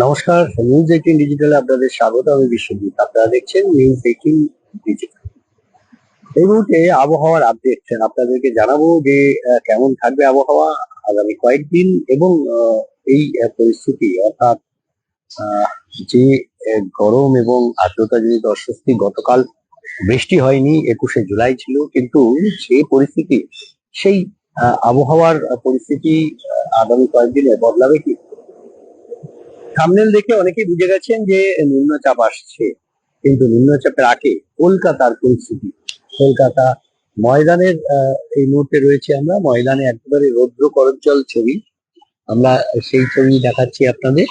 নমস্কার news eighteen ডিজিটালে আপনাদের স্বাগত, আমি বিশ্বজিৎ। আপনারা দেখছেন নিউজ এইটিন ডিজিটাল এই মুহূর্তে আবহাওয়ার আপডেট আপনাদেরকে জানাব যে কেমন থাকবে আবহাওয়া আগামী কয়েকদিন এবং এই পরিস্থিতি। অর্থাৎ যে গরম এবং আর্দ্রতাজনিত অস্বস্তি গতকাল বৃষ্টি হয়নি, একুশে জুলাই ছিল, কিন্তু যে পরিস্থিতি, সেই আবহাওয়ার পরিস্থিতি আগামী কয়েকদিনে বদলাবে কি থামনেল দেখে অনেকেই বুঝে গেছেন যে নিম্নচাপ আসছে। কিন্তু নিম্নচাপের আগে কলকাতার পরিস্থিতি। কলকাতা ময়দানের এই মুহূর্তে রয়েছে আমরা। ময়দানে একেবারে রৌদ্র করজ্জ্বল ছবি। আমরা সেই ছবি দেখাচ্ছি আপনাদের।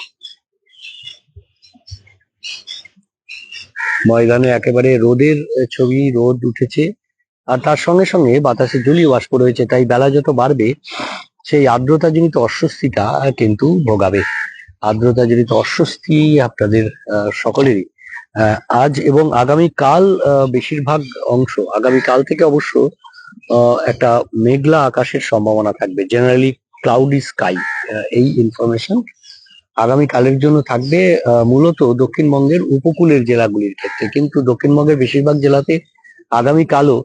ময়দানে একেবারে রোদের ছবি, রোদ উঠেছে। আর তার সঙ্গে সঙ্গে বাতাসে জলীয় বাষ্প রয়েছে, তাই বেলা যত বাড়বে, সেই আর্দ্রতাজনিত অস্বস্তিটা কিন্তু ভোগাবে। আর্দ্রতাজনিত অস্বস্তি আপনাদের সকলেরই আজ এবং আগামী কাল বেশিরভাগ অংশ আগামী কাল থেকে অবশ্য একটা মেঘলা আকাশের সম্ভাবনা থাকবে। জেনারেলি ক্লাউডি স্কাই এই ইনফরমেশন আগামী কালের জন্য থাকবে মূলত দক্ষিণবঙ্গের উপকূলের জেলাগুলির ক্ষেত্রে। কিন্তু দক্ষিণবঙ্গের বেশিরভাগ জেলাতে আগামী কালও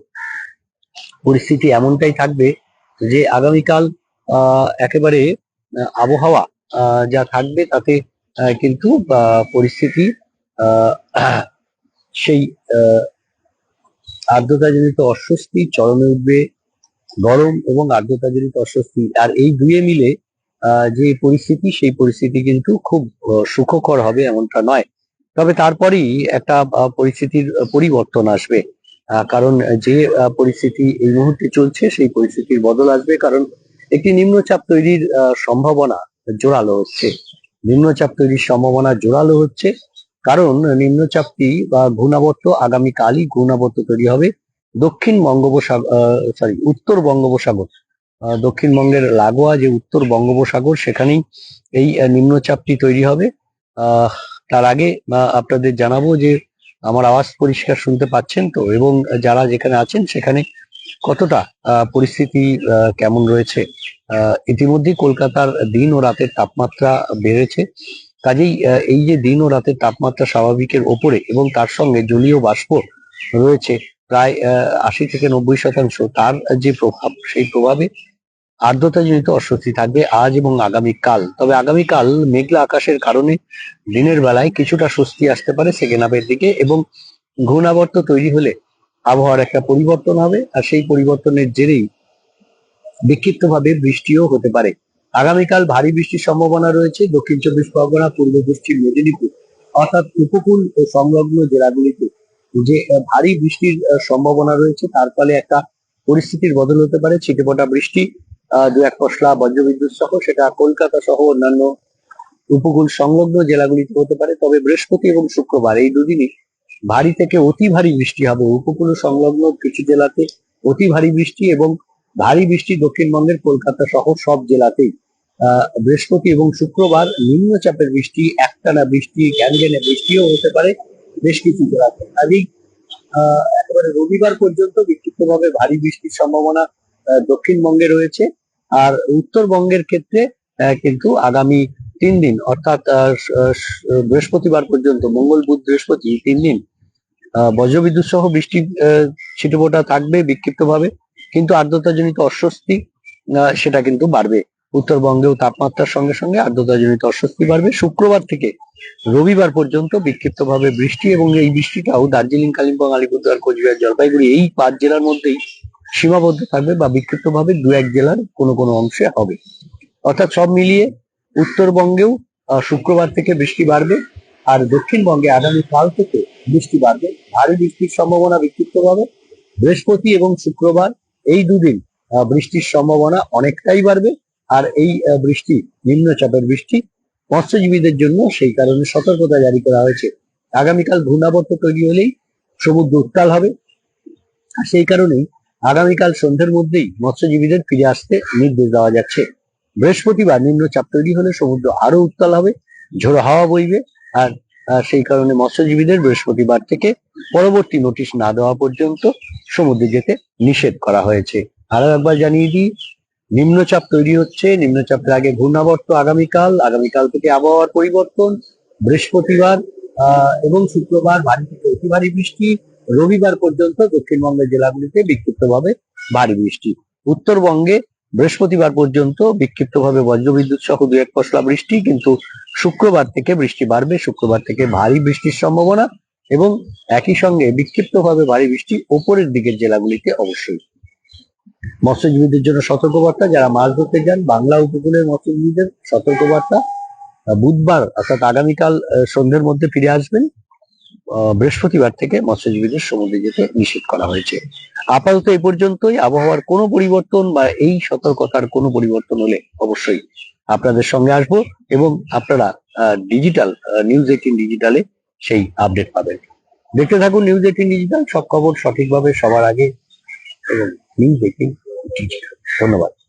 পরিস্থিতি এমনটাই থাকবে যে আগামীকাল আহ, একেবারে আবহাওয়া যা থাকবে তাতে কিন্তু পরিস্থিতি সেই আর্দ্রতাজনিত অস্বস্তি চরমে উঠবে, গরম এবং আর্দ্রতাজনিত অস্বস্তি। আর এই দুয়ে মিলে যে পরিস্থিতি, সেই পরিস্থিতি কিন্তু খুব সুখকর হবে এমনটা নয়। তবে তারপরেই একটা পরিস্থিতির পরিবর্তন আসবে। কারণ যে পরিস্থিতি এই মুহূর্তে চলছে, সেই পরিস্থিতির বদল আসবে। কারণ একটি নিম্নচাপ তৈরির সম্ভাবনা জোরালো হচ্ছে। নিম্নচাপ তৈরির সম্ভাবনা জোরালো হচ্ছে। কারণ নিম্নচাপটি, বা ঘূর্ণাবর্ত আগামীকালই ঘূর্ণাবর্ত তৈরি হবে দক্ষিণ বঙ্গোপসাগর সরি উত্তর বঙ্গোপসাগর। দক্ষিণবঙ্গের লাগোয়া যে উত্তর বঙ্গোপসাগর, সেখানেই এই নিম্নচাপটি তৈরি হবে। তার আগে আপনাদের জানাব যে আমার আওয়াজ পরিষ্কার শুনতে পাচ্ছেন তো? এবং যারা যেখানে আছেন, সেখানে কতটা পরিস্থিতি কেমন রয়েছে? আহ, ইতিমধ্যেই কলকাতার দিন ও রাতের তাপমাত্রা বেড়েছে। কাজেই এই যে দিন ও রাতের তাপমাত্রা স্বাভাবিকের ওপরে এবং তার সঙ্গে জলীয় বাষ্প রয়েছে প্রায় আশি থেকে নব্বই শতাংশ তার যে প্রভাব সেই প্রভাবে আর্দ্রতাজনিত অস্বস্তি থাকবে আজ এবং আগামীকাল। তবে আগামীকাল মেঘলা আকাশের কারণে দিনের বেলায় কিছুটা স্বস্তি আসতে পারে সেকেন্ড হাফের দিকে এবং ঘূর্ণাবর্ত তৈরি হলে আবহাওয়ার একটা পরিবর্তন হবে, আর সেই পরিবর্তনের জেরেই বিক্ষিপ্তভাবে বৃষ্টিও হতে পারে। আগামীকাল ভারী বৃষ্টির সম্ভাবনা রয়েছে। দক্ষিণ চব্বিশ পরগনা, পূর্ব পশ্চিম মেদিনীপুর অর্থাৎ উপকূল ও সংলগ্ন জেলাগুলিতে যে ভারী বৃষ্টির সম্ভাবনা রয়েছে, তার ফলে একটা পরিস্থিতির বদল হতে পারে। ছিটেফোঁটা বৃষ্টি দু এক পশলা বজ্রবিদ্যুৎ সহ, সেটা কলকাতা সহ অন্যান্য উপকূল সংলগ্ন জেলাগুলিতে হতে পারে। তবে বৃহস্পতি এবং শুক্রবার এই দুদিনই ভারী থেকে অতি ভারী বৃষ্টি হবে। উপকূল সংলগ্ন কিছু জেলাতে অতি ভারী বৃষ্টি এবং ভারী বৃষ্টি দক্ষিণবঙ্গের কলকাতা সহ সব জেলাতেই। বৃহস্পতি এবং শুক্রবার নিম্নচাপের বৃষ্টি, একটানা বৃষ্টি গ্যানগ্যানে বৃষ্টিও হতে পারে বেশ কিছু জেলাতে। কাজেই একেবারে রবিবার পর্যন্ত বিক্ষিপ্তভাবে ভারী বৃষ্টির সম্ভাবনা দক্ষিণবঙ্গে রয়েছে। আর উত্তরবঙ্গের ক্ষেত্রে কিন্তু আগামী তিন দিন অর্থাৎ বৃহস্পতিবার পর্যন্ত মঙ্গল বুধ বৃহস্পতি তিন দিন বজ্রবিদ্যুৎ সহ বৃষ্টি আহ, ছিটেফোঁটা থাকবে বিক্ষিপ্তভাবে কিন্তু আর্দ্রতাজনিত অস্বস্তি সেটা কিন্তু বাড়বে। উত্তরবঙ্গেও তাপমাত্রার সঙ্গে সঙ্গে আর্দ্রতাজনিত অস্বস্তি বাড়বে। শুক্রবার থেকে রবিবার পর্যন্ত বিক্ষিপ্তভাবে বৃষ্টি এবং এই বৃষ্টিটাও দার্জিলিং কালিম্পং আলিপুরদুয়ার কোচবিহার জলপাইগুড়ি এই পাঁচ জেলার মধ্যেই সীমাবদ্ধ থাকবে বা বিক্ষিপ্তভাবে দু এক জেলার কোনো কোনো অংশে হবে। অর্থাৎ সব মিলিয়ে উত্তরবঙ্গেও শুক্রবার থেকে বৃষ্টি বাড়বে আর দক্ষিণবঙ্গে আগামী কাল থেকে বৃষ্টি বাড়বে। ভারী বৃষ্টির সম্ভাবনা বিক্ষিপ্তভাবে। বৃহস্পতি এবং শুক্রবার এই দুদিন বৃষ্টির সম্ভাবনা অনেকটাই বাড়বে আর এই বৃষ্টি, নিম্নচাপের বৃষ্টি মৎস্যজীবীদের জন্য সেই কারণে সতর্কতা জারি করা হয়েছে। আগামীকাল ঘূর্ণাবর্ত তৈরি হলেই সমুদ্র উত্তাল হবে। সেই কারণেই আগামীকাল সন্ধ্যের মধ্যেই মৎস্যজীবীদের ফিরে আসতে নির্দেশ দেওয়া যাচ্ছে। বৃহস্পতিবার নিম্নচাপ তৈরি হলে সমুদ্র আরও উত্তাল হবে, ঝোড়ো হাওয়া বইবে, আর সেই কারণে মৎস্যজীবীদের বৃহস্পতিবার থেকে পরবর্তী নোটিশ না দেওয়া পর্যন্ত সমুদ্রে যেতে নিষেধ করা হয়েছে। আরও একবার জানিয়ে দিই, নিম্নচাপ তৈরি হচ্ছে, নিম্নচাপের আগে ঘূর্ণাবর্ত আগামীকাল আগামীকাল থেকে আবহাওয়ার পরিবর্তন, বৃহস্পতিবার এবং শুক্রবার ভারী থেকে অতি ভারী বৃষ্টি, রবিবার পর্যন্ত দক্ষিণবঙ্গের জেলাগুলিতে বিক্ষিপ্তভাবে ভারী বৃষ্টি। উত্তরবঙ্গে বৃহস্পতিবার পর্যন্ত বিক্ষিপ্তভাবে বজ্রবিদ্যুৎ সহ দু এক পশলা বৃষ্টি, কিন্তু শুক্রবার থেকে বৃষ্টি বাড়বে। শুক্রবার থেকে ভারী বৃষ্টির সম্ভাবনা এবং একই সঙ্গে বিক্ষিপ্তভাবে ভারী বৃষ্টি ওপরের দিকের জেলাগুলিতে অবশ্যই। মৎস্যজীবীদের জন্য সতর্কবার্তা, যারা মাছ ধরতে যান, বাংলা উপকূলের মৎস্যজীবীদের সতর্কবার্তা। বুধবার, অর্থাৎ আগামীকাল সন্ধ্যের মধ্যে ফিরে আসবেন। বৃহস্পতিবার থেকে মৎস্যজীবীদের সমুদ্রে যেতে নিষেধ করা হয়েছে। আপাতত এই পর্যন্তই। আবহাওয়ার কোনো পরিবর্তন বা এই সতর্কতার কোনো পরিবর্তন হলে অবশ্যই আপনাদের সঙ্গে আসব এবং আপনারা ডিজিটাল নিউজ এইটিন ডিজিটালে সেই আপডেট পাবেন। দেখতে থাকুন নিউজ এইটিন ডিজিটাল সব খবর সঠিকভাবে সবার আগে এবং নিউজ এইটিন ডিজিটাল ধন্যবাদ।